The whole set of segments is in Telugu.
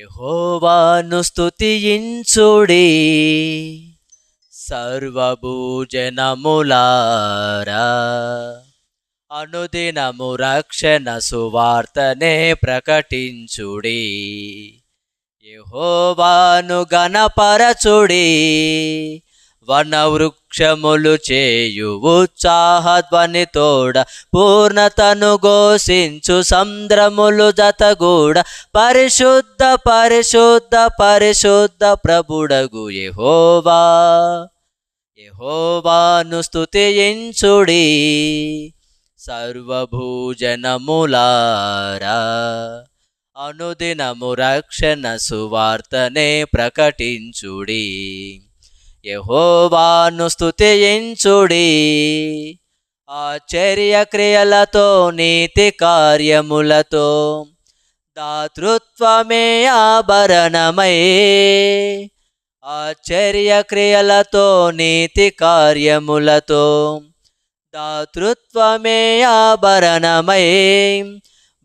యహోవాను స్తుతించుడి సర్వభూజనములారా. అనుదినము రక్షణ సువార్తనే ప్రకటించుడి. యహోవాను గణపరచుడి వనవృక్షములు చేయు ఉత్సాహధ్వనితోడ పూర్ణతను ఘోషించు సంద్రములు జతగూడ పరిశుద్ధ పరిశుద్ధ పరిశుద్ధ ప్రభుడగు ఎహోవా ఎహోవాను స్తుతించుడి సర్వభూజనములారా. అనుదినము రక్షణ సువార్తనే ప్రకటించుడి. యహోవాను స్థుతించుడి ఆశ్చర్య క్రియలతో నీతి కార్యములతో దాతృత్వమే ఆభరణమై. ఆశ్చర్య క్రియలతో నీతి కార్యములతో దాతృత్వమే ఆభరణమై.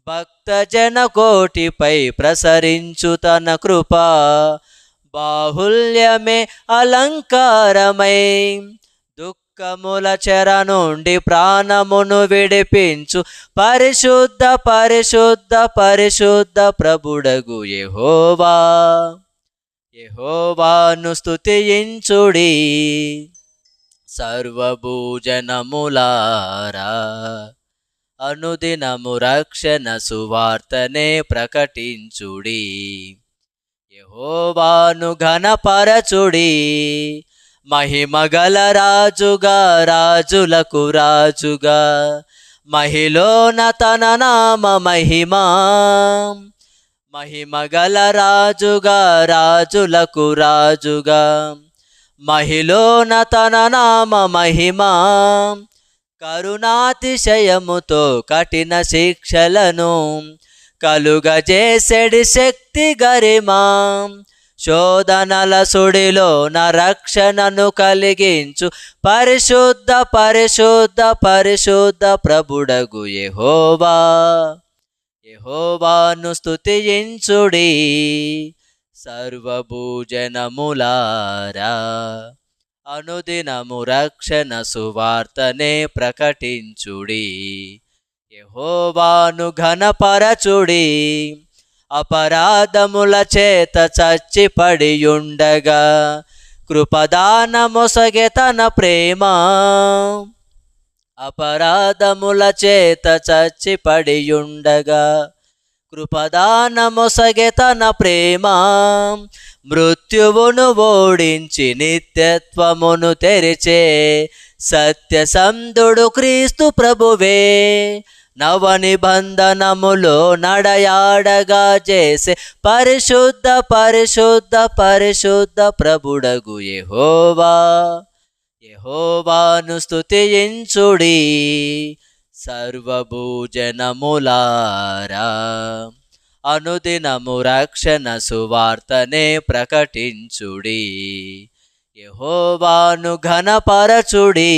భక్తజన కోటిపై ప్రసరించు తన కృప బాహుల్యమే అలంకారమై. దుఃఖముల చెర నుండి ప్రాణమును విడిపించు. పరిశుద్ధ పరిశుద్ధ పరిశుద్ధ ప్రభుడగు ఎహోవా ఎహోవాను స్థుతించుడి సర్వభూజనములారా. అనుదినము రక్షణ సువార్తనే ప్రకటించుడి. యహోవాను ఘనపరచుడి. మహిమగల రాజుగా రాజులకు రాజుగా. మహిలోన తన నామ మహిమా. మహిమగల రాజుగా రాజులకు రాజుగా. మహిలోన తన నామ మహిమా. కరుణాతిశయముతో కఠిన శిక్షలను కలుగజేసెడి శక్తి గరిమా. శోధనల సుడిలో నా రక్షణను కలిగించు. పరిశుద్ధ పరిశుద్ధ పరిశుద్ధ ప్రభుడగు ఎహోవా ఎహోవాను స్తుతించుడి సర్వభూజనములారా. అనుదినము రక్షణ సువార్తనే ప్రకటించుడి. యహోవాను ఘనపరచుడి అపరాధముల చేత చచ్చిపడియుండగా కృపదానమొసగె తన ప్రేమ అపరాధముల చేత చచ్చిపడియుండగా కృపదానమొసగె తన ప్రేమ. మృత్యువును ఓడించి నిత్యత్వమును తెరిచే సత్యసంధుడు క్రీస్తు ప్రభువే. నవ నిబంధనములో నడయాడగా చేసే పరిశుద్ధ పరిశుద్ధ పరిశుద్ధ ప్రభుడగు ఎహోవా ఎహోవాను స్థుతించుడి సర్వభూజనములారా. అనుదినము రక్షణ సువార్తనే ప్రకటించుడి. యహోవాను ఘనపరచుడి.